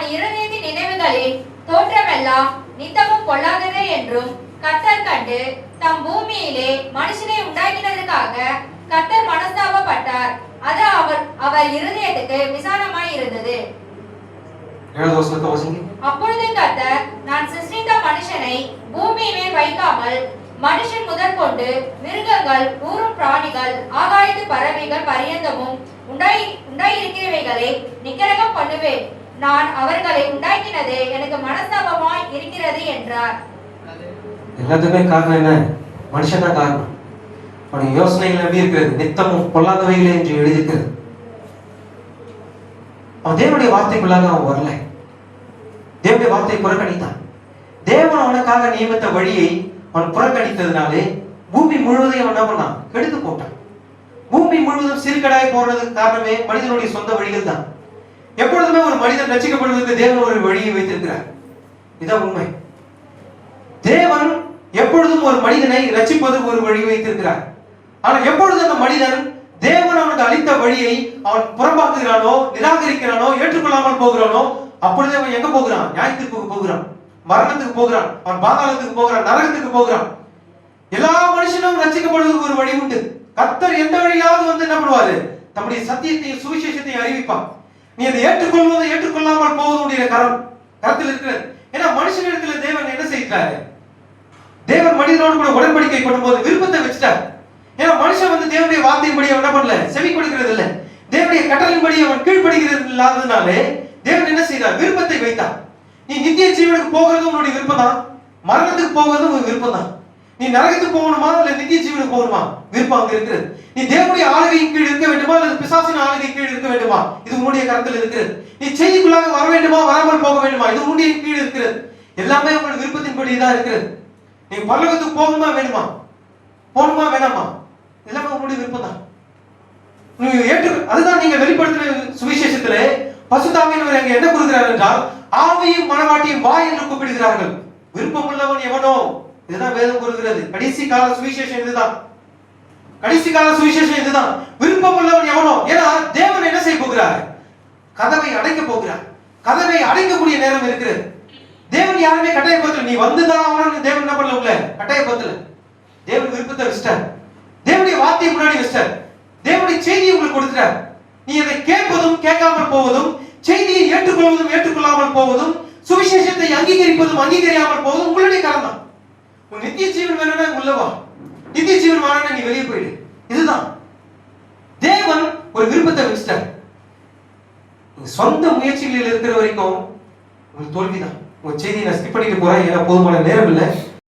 அவன் இருதயத்தின் நினைவுகளில் தோற்றமெல்லாம் நித்தமும் பொல்லாததே என்றும் கர்த்தர் கண்டு தம் பூமியிலே மனுஷனை உண்டாக்கினதற்காக கர்த்தர் மனஸ்தாபப்பட்டார். அது அவர் அவர் இருதயத்துக்கு விசாலமாய் இருந்தது அப்பொழுது கர்த்தர் நான் சிருஷ்டித்த மனுஷனை பூமி மேல் வைக்காமல் மனுஷன் முதற்கொண்டு மிருகங்கள் ஊரும் பிராணிகள் ஆகாயத்து பறவைகள் பரியந்தமும் உண்டாய் உண்டாயிருக்கிறவைகளை நிக்கரகம் பண்ணுவேன். நான் அவர்களை உண்டாக்கினது எனக்கு மனஸ்தாபமாய் இருக்கிறது என்றார். எல்லாத்துக்குமே காரணம் என்ன? மனுஷன் தான் காரணம். அவனுடைய யோசனைகள் எப்படி இருக்கிறது. நித்தமும் பொல்லாதவைகளே என்று எழுதியிருக்கிறது. அவன் தேவனுடைய வார்த்தைக்குள்ளாக அவன் வரல. தேவனுடைய வார்த்தையை புறக்கணித்தான். தேவன் அவனுக்காக நியமித்த வழியை அவன் புறக்கணித்ததுனாலே பூமி முழுவதையும் அவன் என்ன பண்ணான்? கெடுத்து போட்டான் பூமி முழுவதும் சிறுகடாய் போறதுக்கு காரணமே மனிதனுடைய சொந்த வழிகள் தான். எப்பொழுதுமே ஒரு மனிதன் ரசிக்கப்படுவதற்கு தேவன் ஒரு வழியை வைத்திருக்கிறார். இதான் உண்மை. தேவன் எப்பொழுதும் ஒரு மனிதனை ரட்சிப்பதற்கு ஒரு வழி வைத்திருக்கிறார். ஆனால் எப்பொழுது அந்த மனிதன் தேவன் அவனுக்கு அளித்த வழியை அவன் புறம்பாக்குகிறானோ நிராகரிக்கிறானோ ஏற்றுக்கொள்ளாமல் போகிறானோ அப்பொழுது அவன் எங்க போகிறான்? நியாயத்திற்கு போகிறான். மரணத்துக்கு போகிறான். அவன் பாதாளத்துக்கு போகிறான். நரகத்துக்கு போகிறான். எல்லா மனுஷனும் ரசிக்கப்படுவதற்கு ஒரு வழி உண்டு. கத்தர் எந்த வழியாவது வந்து என்ன பண்ணுவாரு? தம்முடைய சத்தியத்தையும் சுவிசேஷத்தையும் அறிவிப்பான் நீ அதை ஏற்றுக்கொள்வதை ஏற்றுக்கொள்ளாமல் போவதுடைய கரம் கரத்தில் இருக்கிறது. ஏன்னா மனுஷனிடத்துல தேவன் என்ன செய்கிறாரு? தேவன் மனிதனோடு கூட உடன்படிக்கை பண்ணும்போது விருப்பத்தை வச்சுட்டார். ஏன்னா மனுஷன் வந்து தேவனுடைய வார்த்தையின்படி அவன் என்ன பண்ணல? செவி கொடுக்கிறது இல்ல. தேவனுடைய கட்டளின்படி அவன் கீழ்ப்படுகிறது இல்லாததுனாலே தேவன் என்ன செய்தார்? விருப்பத்தை வைத்தார். நீ நித்திய ஜீவனுக்கு போகிறது உன்னுடைய விருப்பம் தான் மரணத்துக்கு போகிறது உன் விருப்பம் தான் நீ நரகத்துக்கு போகணுமா? இல்ல நித்திய ஜீவனுக்கு போகணுமா? விருப்பம் அங்க இருக்கிறது. நீ தேவனுடைய ஆளுகையின் கீழ் இருக்க வேண்டும் அல்லது பிசாசின் ஆளுகை கீழ் இருக்க வேண்டுமா? இது உன்னுடைய கரத்தில் இருக்கிறது. நீ செய்திக்குள்ளாக வர வேண்டுமா? வராமல் போக வேண்டுமா? இது உன்னுடைய கீழ் இருக்கிறது. எல்லாமே உங்கள் விருப்பத்தின்படி தான் இருக்கிறது. நீங்க பல்லவத்துக்கு போகணுமா வேணுமா போகணுமா வேணாமா எல்லாமே உங்களுடைய விருப்பம் தான் நீங்க ஏற்று அதுதான் நீங்க வெளிப்படுத்துற சுவிசேஷத்துல பசுதாமியினர் அங்க என்ன கொடுக்கிறார் என்றால் ஆவியும் மனவாட்டியும் வா என்று கூப்பிடுகிறார்கள். விருப்பம் உள்ளவன் எவனோ? இதுதான் வேதம் கூறுகிறது. கடைசி கால சுவிசேஷம் இதுதான். கடைசி கால சுவிசேஷம் இதுதான். விருப்பம் உள்ளவன் எவனோ? ஏன்னா தேவன் என்ன செய்ய போகிறார்? கதவை அடைக்க போகிறார். கதவை அடைக்கக்கூடிய நேரம் இருக்கிறது. தேவன் யாருமே கட்டாயப்படுத்தல. நீ வந்துதான் அவனு தேவன் என்ன பண்ணல உள்ள கட்டாயப்படுத்தல. தேவன் விருப்பத்தை வச்சிட்டார். தேவனுடைய வார்த்தையை முன்னாடி வச்சிட்டார். தேவனுடைய செய்தியை உங்களுக்கு கொடுத்துட்டார். நீ அதை கேட்பதும் கேட்காமல் போவதும் செய்தியை ஏற்றுக்கொள்வதும் ஏற்றுக்கொள்ளாமல் போவதும் சுவிசேஷத்தை அங்கீகரிப்பதும் அங்கீகரியாமல் போவதும் உங்களுடைய காரணம் தான். உன் நித்திய ஜீவன் வேணும்னா உள்ளவா நித்திய ஜீவன் வேணும்னா நீ வெளியே போயிடு. இதுதான். தேவன் ஒரு விருப்பத்தை வச்சுட்டார். சொந்த முயற்சிகளில் இருக்கிற வரைக்கும் உங்களுக்கு தோல்விதான். உங்க செய்தியை நான் ஸ்கிப் பண்ணிட்டு போறேன். ஏன்னா போதுமான நேரம் இல்லை.